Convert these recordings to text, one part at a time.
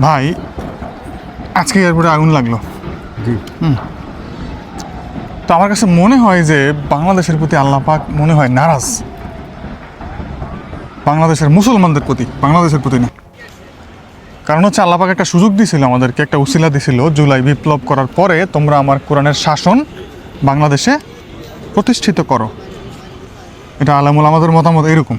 ভাই আজকে এয়ারপোর্টে আগুন লাগল। জি। তো আমার কাছে মনে হয় যে বাংলাদেশের প্রতি আল্লাহ পাক মনে হয় নারাজ। বাংলাদেশের মুসলমানদের প্রতি বাংলাদেশের প্রতি না। কারণ হচ্ছে আল্লাহ পাক একটা সুযোগ দিছিল আমাদেরকে একটা উসিলা দিছিল জুলাই বিপ্লব করার পরে তোমরা আমার কোরআনের শাসন বাংলাদেশে প্রতিষ্ঠিত করো। এটা আলামুল আমাদের মতামত এরকম।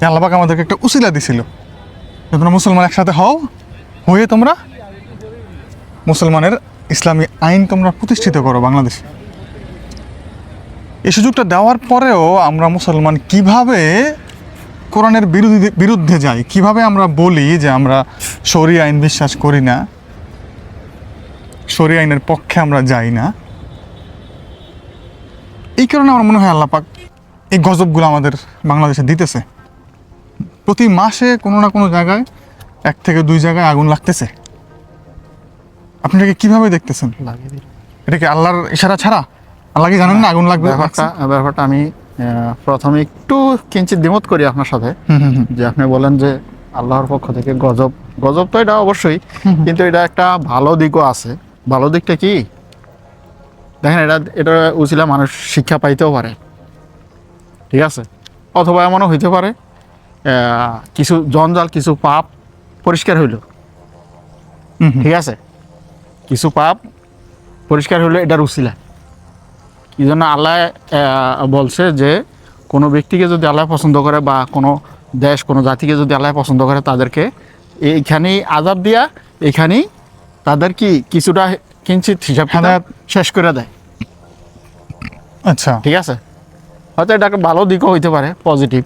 যে আল্লাহ পাক আমাদেরকে একটা উসিলা দিছিল। তোমরা মুসলমান একসাথে হও হয়ে তোমরা মুসলমানের ইসলামী আইন তোমরা প্রতিষ্ঠিত করো বাংলাদেশে। এই সুযোগটা দেওয়ার পরেও আমরা মুসলমান কীভাবে কোরআনের বিরোধী বিরুদ্ধে যাই, কীভাবে আমরা বলি যে আমরা শরী আইন বিশ্বাস করি না শরী আইনের পক্ষে আমরা যাই না, এই কারণে আমার মনে হয় আল্লাপাক এই গজবগুলো আমাদের বাংলাদেশে দিতেছে। প্রতি মাসে কোনো না কোনো জায়গায় এক থেকে দুই জায়গায় আগুন লাগতেছে? আপনি এটাকে কীভাবে দেখতেছেন? এটা কি আল্লাহর ইশারা ছাড়া? আল্লাহ কি জানেন না আগুন লাগবে? ব্যাপারটা ব্যাপারটা আমি প্রথমে একটু কিঞ্চিত দ্বিমত করি আপনার সাথে। যে আপনি বলেন যে আল্লাহর পক্ষ থেকে গজব গজব তো এটা অবশ্যই কিন্তু এটা একটা ভালো দিকও আছে। ভালো দিকটা কি? দেখেন এটা এটা উচিলা মানুষ শিক্ষা পাইতেও পারে। ঠিক আছে? অথবা এমনও হইতে পারে আহ, কিছু জঞ্জাল কিছু পাপ পরিষ্কার হইল। ঠিক আছে? কিছু পাপ পরিষ্কার হইল এটার উচিলা কি জন্য আল্লাহ বলছে যে কোনো ব্যক্তিকে যদি আল্লাহ পছন্দ করে বা কোনো দেশ কোনো জাতিকে যদি আল্লাহ পছন্দ করে তাদেরকে এইখানেই আজাব দিয়া এখানেই তাদের কি কিছুটা কিঞ্চিত হিসাব শেষ করে দেয়। আচ্ছা। ঠিক আছে? হয়তো এটা একটা ভালো দিকও হইতে পারে পজিটিভ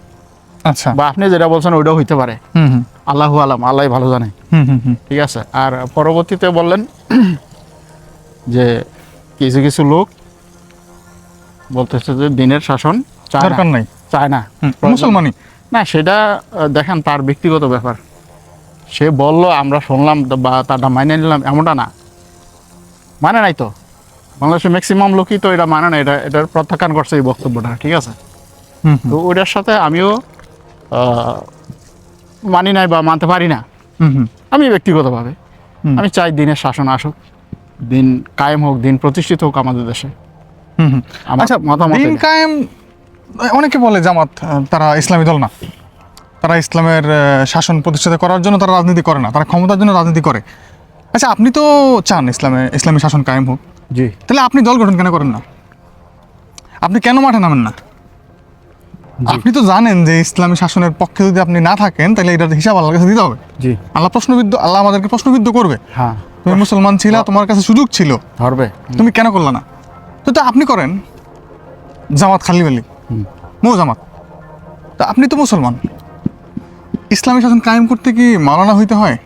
আচ্ছা। বা আপনি যেটা বলছেন ওইটাও হইতে পারে। হুম হুম। আল্লাহু আলাম আল্লাহ ভালো জানে। ঠিক আছে? আর পরবর্তীতে বললেন যে কিছু কিছু লোক বলতেছে যে দিনের শাসন দরকার নাই। চায় না। মুসলমানই। না সেটা দেখেন তার ব্যক্তিগত ব্যাপার। সে বলল আমরা শুনলাম বা তারটা মাইনে নিলাম এমনটা না। মানে নাই তো। বাংলাদেশের ম্যাক্সিমাম লোকই তো এটা মানে না এটা এটার প্রত্যাখ্যান করছে এই বক্তব্যটা ঠিক আছে? তো ওইটার সাথে আমিও মানি নাই বা মানতে পারি না। আমি ব্যক্তিগতভাবে। আমি চাই দিনের শাসন আসুক দিন কায়েম হোক দিন প্রতিষ্ঠিত হোক আমাদের দেশে। আচ্ছা মতামত দিন কায়েম অনেকে বলে জামাত তারা ইসলামী দল না। তারা ইসলামের শাসন প্রতিষ্ঠিত করার জন্য তারা রাজনীতি করে না। তারা ক্ষমতার জন্য রাজনীতি করে। আচ্ছা আপনি তো চান ইসলামে ইসলামী শাসন কায়েম হোক। জি। তাহলে আপনি দল গঠন কেন করেন না? আপনি কেন মাঠে নামেন না? আপনি তো জানেন যে ইসলামী শাসনের পক্ষে যদি আপনি না থাকেন তাহলে এটার হিসাব আল্লাহর কাছে দিতে হবে। জি। আল্লাহ প্রশ্নবিদ্ধ আল্লাহ আমাদেরকে প্রশ্নবিদ্ধ করবে। হ্যাঁ। তুমি মুসলমান ছিলা তোমার কাছে সুযোগ ছিল। ধরবে। তুমি কেন করলে না? তো তা আপনি করেন। জামাত খালি বালি। হুম। মো জামাত। তা আপনি তো মুসলমান। ইসলামী শাসন কায়েম করতে কি মালানা হইতে হয়?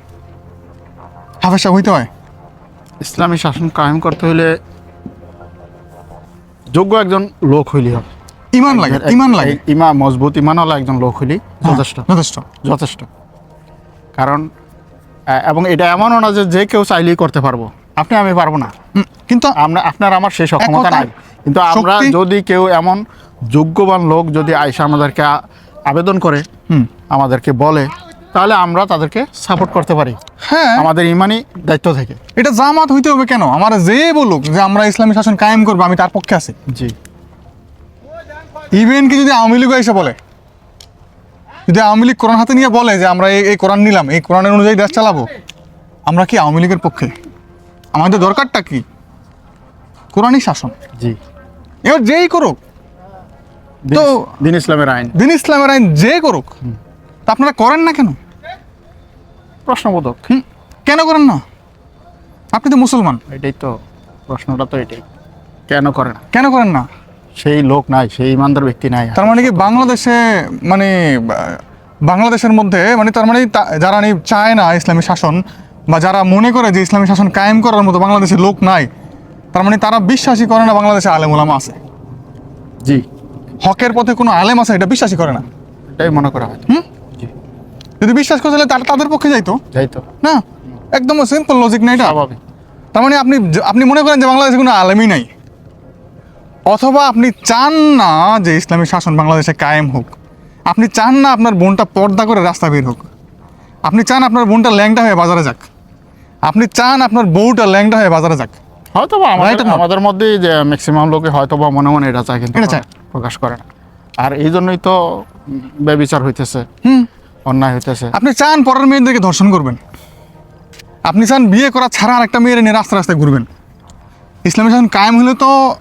হাফেসা হইতে হয়? ইসলামী শাসন কায়েম করতে হলে যোগ্য একজন লোক হইলি হবে। ইমান লাগে ইমান লাগে। ইমা মজবুত ইমানওয়ালা একজন লোক যথেষ্ট হ্যাঁ, যথেষ্ট। যথেষ্ট। কারণ এবং এটা এমনও না যে যে কেউ চাইলেই করতে পারব। আপনি আমি পারব না। কিন্তু আমরা আপনার আমার সেই সক্ষমতা নাই। কিন্তু আমরা যদি কেউ এমন যোগ্যবান লোক যদি আইসা আমাদেরকে আবেদন করে হুম, আমাদেরকে বলে তাহলে আমরা তাদেরকে সাপোর্ট করতে পারি। হ্যাঁ। আমাদের ইমানই দায়িত্ব থেকে। এটা জামাত হইতে হবে কেন? আমার যে বলুক যে আমরা ইসলামী শাসন কায়েম করব আমি তার পক্ষে আছি। জি। ইভেন কি যদি আওয়ামী লীগ এসে বলে? যদি আওয়ামী লীগ কোরআন হাতে নিয়ে বলে যে আমরা এই এই কোরআন নিলাম এই কোরআনের অনুযায়ী দেশ চালাবো আমরা কি আওয়ামী লীগের পক্ষে? আমাদের দরকারটা কি? কোরআনই শাসন। জি। এবার যেই করুক তো- দিন ইসলামের আইন। দিন ইসলামের আইন যে করুক তা আপনারা করেন না কেন? প্রশ্নবোধক। হুম, কেন করেন না? আপনি তো মুসলমান। এটাই তো প্রশ্নটা তো এটাই। কেন করেন? কেন করেন না? সেই লোক নাই সেই ইমানদার ব্যক্তি নাই। তার মানে কি বাংলাদেশে মানে বাংলাদেশের মধ্যে মানে তার মানে যারা নি চায় না ইসলামী শাসন বা যারা মনে করে যে ইসলামী শাসন কায়েম করার মতো বাংলাদেশে লোক নাই তার মানে তারা বিশ্বাসই করে না বাংলাদেশে আলেম ওলামা আছে। জি। হকের পথে কোনো আলেম আছে এটা বিশ্বাসই করে না। এটাই মনে করা হয়। হুম? যদি বিশ্বাস করে তাহলে তারা তাদের পক্ষে যাইতো। যাইতো না? একদম সিম্পল লজিক না এটা? তার মানে আপনি আপনি মনে করেন যে বাংলাদেশে কোনো আলেমই নাই। অথবা আপনি চান না যে ইসলামী শাসন বাংলাদেশে কায়েম হোক। আপনি চান না আপনার বোনটা পর্দা করে রাস্তা বের হোক। আপনি চান আপনার বোনটা ল্যাংটা হয়ে বাজারে যাক। আপনি চান আপনার বউটা ল্যাংটা হয়ে বাজারে যাক। হয়তো বা আমাদের? আমাদের মধ্যে যে ম্যাক্সিমাম লোকে হয়তো বা মনে মনে এটা চায় কিন্তু প্রকাশ করে না। আর এই জন্যই তো উম, ব্যভিচার হইতেছে। হুম। অন্যায় হইতেছে। আপনি চান পরের মেয়েদেরকে ধর্ষণ করবেন। আপনি চান বিয়ে করা ছাড়া আরেকটা মেয়ের নিয়ে রাস্তা রাস্তায় ঘুরবেন। ইসলামী শাসন কায়েম হলে তো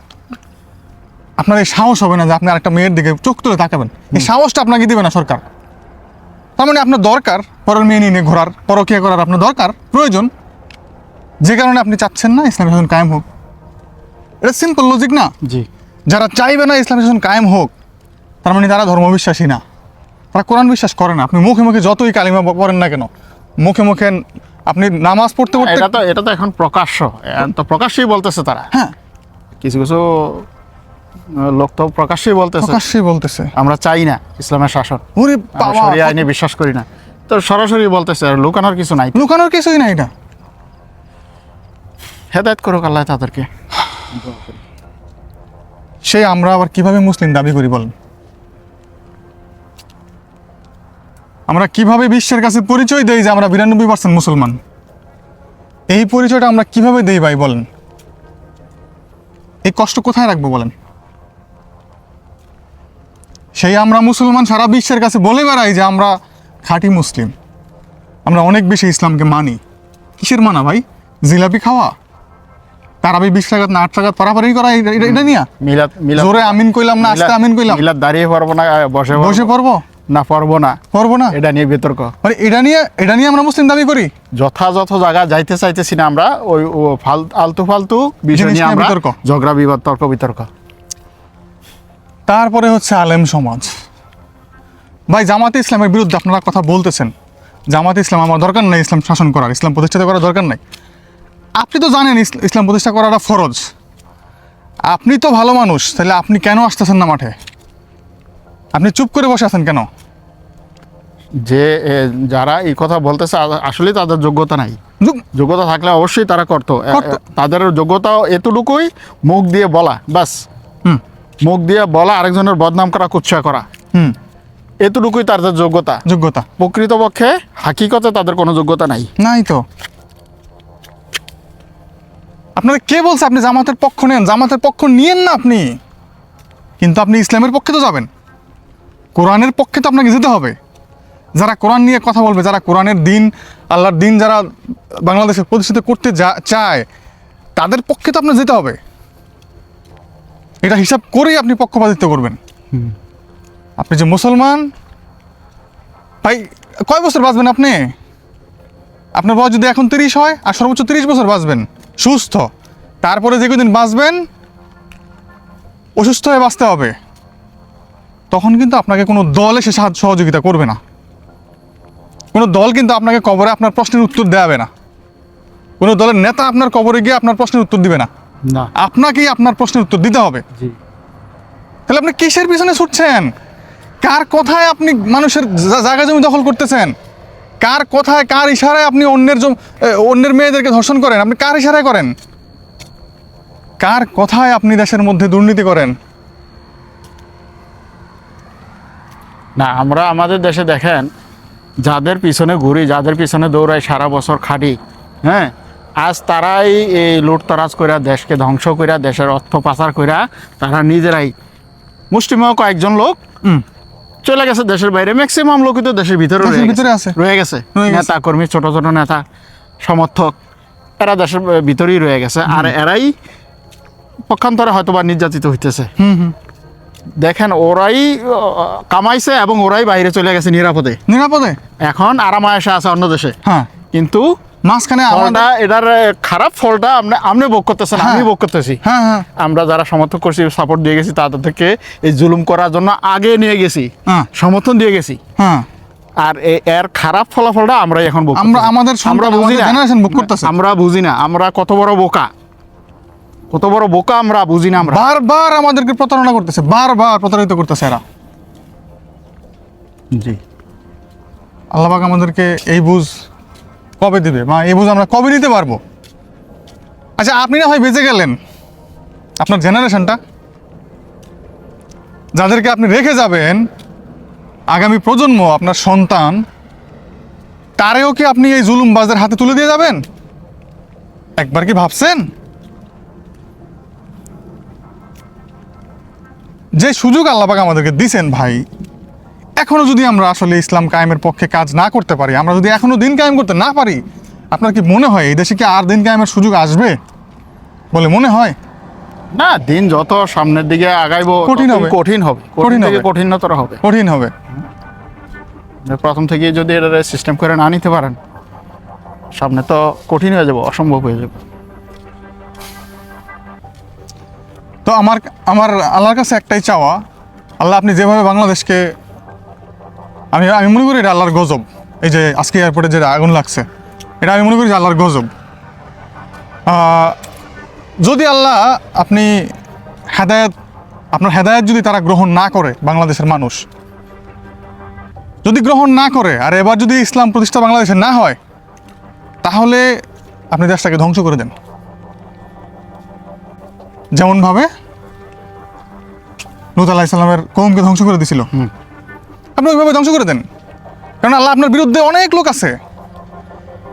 আপনার এই সাহস হবে না যে আপনি আরেকটা মেয়ের দিকে চোখ তুলে তাকাবেন। এই সাহসটা আপনাকে দিবে না সরকার। তার মানে আপনার দরকার পরের মেয়ে নিয়ে ঘোরার পরকিয়া করার আপনার দরকার প্রয়োজন। যে কারণে আপনি চাচ্ছেন না ইসলামী শাসন কায়েম হোক। এটা সিম্পল লজিক না? জি। যারা চাইবে না ইসলামী শাসন কায়েম হোক তার মানে তারা ধর্মবিশ্বাসী না। তারা কোরআন বিশ্বাস করে না। আপনি মুখে মুখে যতই কালিমা পড়েন না কেন মুখে মুখে আপনি নামাজ পড়তে পড়তে এটা তো এটা তো এখন প্রকাশ্য। তো প্রকাশ্যই বলতেছে তারা। হ্যাঁ। কিছু কিছু লোক তো প্রকাশ্যই বলতেছে। প্রকাশ্যেই বলতেছে। আমরা চাই না ইসলামের শাসন। ওরে শরিয়া আইনে বিশ্বাস করি না। তো সরাসরি বলতেছে আর লুকানোর কিছু নাই লুকানোর কিছুই না। হেদায়ত করুক আল্লাহ তাদেরকে। সেই আমরা আবার কীভাবে মুসলিম দাবি করি বলেন? আমরা কীভাবে বিশ্বের কাছে পরিচয় দেই যে আমরা বিরানব্বই পার্সেন্ট মুসলমান? এই পরিচয়টা আমরা কীভাবে দেই ভাই বলেন? এই কষ্ট কোথায় রাখব বলেন? সেই আমরা মুসলমান সারা বিশ্বের কাছে বলে বেড়াই যে আমরা খাঁটি মুসলিম। আমরা অনেক বেশি ইসলামকে মানি। কিসের মানা ভাই? জিলাপি খাওয়া? তারাবি বিশ টাকা না আট টাকা পারাপারি করা এটা- নিয়ে? মিলাদ মিলাদ জোরে আমিন কইলাম না আস্তে আমিন কইলাম। মিলাদ দাঁড়িয়ে পারব না বসে বসে পড়ব? না পারব না। পড়ব না? এটা নিয়ে বিতর্ক। মানে এটা নিয়ে এটা নিয়ে আমরা মুসলিম দাবি করি? যথাযথ জায়গা যাইতে চাইতেছি না আমরা ওই আলতু ফালতু বিষয় নিয়ে আমরা বিতর্ক। ঝগড়া বিবাদ তর্ক বিতর্ক। তারপরে হচ্ছে আলেম সমাজ। ভাই জামাতে ইসলামের বিরুদ্ধে আপনারা কথা বলতেছেন। জামাতে ইসলাম আমার দরকার নাই ইসলাম শাসন করার ইসলাম প্রতিষ্ঠা করার দরকার নাই। আপনি তো জানেন ইস- ইসলাম প্রতিষ্ঠা করাটা ফরজ। আপনি তো ভালো মানুষ তাহলে আপনি কেন আসতেছেন না মাঠে? আপনি চুপ করে বসে আছেন কেন? যে যারা এই কথা বলতেছে আসলে তাদের যোগ্যতা নাই। যোগ্যতা থাকলে অবশ্যই তারা করতো তাদের যোগ্যতা এতটুকুই মুখ দিয়ে বলা বাস। মুখ দিয়ে বলা আরেকজনের বদনাম করা কুৎসা করা। হুম। এতটুকুই তাদের যোগ্যতা। যোগ্যতা। প্রকৃতপক্ষে হাকিকতে তাদের কোনো যোগ্যতা নাই। নাই তো। আপনাদের কে বলছে আপনি জামাতের পক্ষ নেন? জামাতের পক্ষ নিয়েন না আপনি। কিন্তু আপনি ইসলামের পক্ষে তো যাবেন। কোরআনের পক্ষে তো আপনাকে যেতে হবে। যারা কোরআন নিয়ে কথা বলবে যারা কোরআনের দিন আল্লাহর দিন যারা বাংলাদেশে প্রতিষ্ঠিত করতে যা- চায় তাদের পক্ষে তো আপনার যেতে হবে। এটা হিসাব করেই আপনি পক্ষপাতিত্ব করবেন। আপনি যে মুসলমান ভাই কয় বছর বাঁচবেন আপনি? আপনার বয়স যদি এখন তিরিশ হয় আর সর্বোচ্চ তিরিশ বছর বাঁচবেন সুস্থ। তারপরে যে কদিন বাঁচবেন অসুস্থ হয়ে বাঁচতে হবে। তখন কিন্তু আপনাকে কোনো দল এসে সাহায্য সহযোগিতা করবে না। কোনো দল কিন্তু আপনাকে কবরে আপনার প্রশ্নের উত্তর দেবে না। কোনো দলের নেতা আপনার কবরে গিয়ে আপনার প্রশ্নের উত্তর দিবে না। না। আপনাকেই আপনার প্রশ্নের উত্তর দিতে হবে। জি। তাহলে আপনি কিসের পিছনে ছুটছেন? কার কথায় আপনি মানুষের জায়গা জমি দখল করতেছেন? কার কথায় কার ইশারায় আপনি অন্যের জম- অন্যের মেয়েদেরকে ধর্ষণ করেন? আপনি কার ইশারায় করেন? কার কথায় আপনি দেশের মধ্যে দুর্নীতি করেন? না আমরা আমাদের দেশে দেখেন যাদের পিছনে ঘুরি যাদের পিছনে দৌড়াই সারা বছর খাটি হ্যাঁ? আজ তারাই এই লুটতরাজ কইরা দেশকে ধ্বংস কইরা দেশের অর্থ পাচার কইরা তারা নিজেরাই মুষ্টিমেয় কয়েকজন লোক। চলে গেছে দেশের বাইরে। ম্যাক্সিমাম লোকই তো দেশের ভিতরে রয়ে ভিতরে গেছে। আছে। রয়ে গেছে। নেতা কর্মী ছোট ছোট নেতা সমর্থক এরা দেশের ভিতরেই রয়ে গেছে। আর এরাই পক্ষান্তরে হয়তো বা নির্যাতিত হইতেছে। দেখেন ওরাই কামাইছে এবং ওরাই বাইরে চলে গেছে নিরাপদে। নিরাপদে? এখন আরাম আয়েসে আছে অন্য দেশে। হ্যাঁ। কিন্তু মাঝখানে আমাদের এটার খারাপ ফলটা আপনি আপনি ভোগ করতেছেন হ্যাঁ। আমি ভোগ করতেছি। হ্যাঁ হ্যাঁ। আমরা যারা সমর্থন করছি সাপোর্ট দিয়ে গেছি তাদের থেকে এই জুলুম করার জন্য আগে নিয়ে গেছি। হ্যাঁ। সমর্থন দিয়ে গেছি। হ্যাঁ। আর এ- এর খারাপ ফলাফলটা আমরাই এখন আমরা আমাদের আমরা বুঝি না। আমরা বুঝি না। আমরা কত বড় বোকা। কত বড় বোকা আমরা বুঝি না আমরা। বারবার আমাদেরকে প্রতারণা করতেছে বারবার প্রতারিত করতেছে এরা। জি। আল্লাহবাক আমাদেরকে এই বুঝ কবে দিবে? মা, এই বুঝ আমরা কবে নিতে পারব? আচ্ছা আপনি না হয় বেঁচে গেলেন। আপনার জেনারেশনটা। যাদেরকে আপনি রেখে যাবেন, আগামী প্রজন্ম, আপনার সন্তান কারেও কি আপনি এই জুলুমবাজদের হাতে তুলে দিয়ে যাবেন? একবার কি ভাবছেন? যে সুযোগ আল্লাপাক আমাদেরকে দিছেন ভাই এখনও যদি আমরা আসলে ইসলাম কায়েমের পক্ষে কাজ না করতে পারি আমরা যদি এখনও দিন কায়েম করতে না পারি আপনার কি মনে হয় এই দেশে কি আর দিন কায়েমের সুযোগ আসবে? বলে মনে হয়। না দিন যত সামনের দিকে আগাইবো কঠিন হবে। কঠিন হবে। কঠিন কঠিন হবে। কঠিনতর হবে। কঠিন হবে। প্রথম থেকে যদি এটা সিস্টেম করে না নিতে পারেন সামনে তো কঠিন হয়ে যাবে অসম্ভব হয়ে যাবে। তো আমার আমার আল্লাহর কাছে একটাই চাওয়া আল্লাহ আপনি যেভাবে বাংলাদেশকে আমি আমি মনে করি এটা আল্লাহর গজব। এই যে আজকে এয়ারপোর্টে যে আগুন লাগছে, এটা আমি মনে করি যে আল্লাহর গজব। যদি আল্লাহ আপনি হেদায়ত, আপনার হেদায়ত যদি তারা গ্রহণ না করে, বাংলাদেশের মানুষ, যদি গ্রহণ না করে, আর এবার যদি ইসলাম প্রতিষ্ঠা বাংলাদেশে না হয়, তাহলে আপনি দেশটাকে ধ্বংস করে দেন। যেমনভাবে লুত আলাহ ইসলামের কৌমকে ধ্বংস করে দিছিল। আপনি ওইভাবে ধ্বংস করে দেন। কারণ আল্লাহ আপনার বিরুদ্ধে অনেক লোক আছে।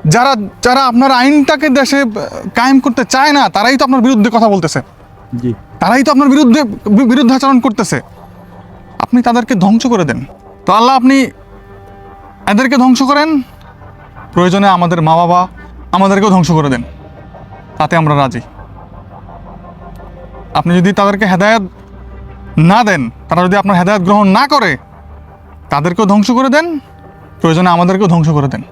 যারা যারা আপনার আইনটাকে দেশে কায়েম করতে চায় না তারাই তো আপনার বিরুদ্ধে কথা বলতেছে। তারাই তো আপনার বিরুদ্ধে বি- বিরুদ্ধাচরণ করতেছে। আপনি তাদেরকে ধ্বংস করে দেন। তো আল্লাহ আপনি এদেরকে ধ্বংস করেন। প্রয়োজনে আমাদের মা বাবা আমাদেরকেও ধ্বংস করে দেন। তাতে আমরা রাজি। আপনি যদি তাদেরকে হেদায়ত না দেন তারা যদি আপনার হেদায়ত গ্রহণ না করে তাদেরকেও ধ্বংস করে দেন প্রয়োজনে আমাদেরকেও ধ্বংস করে দেন।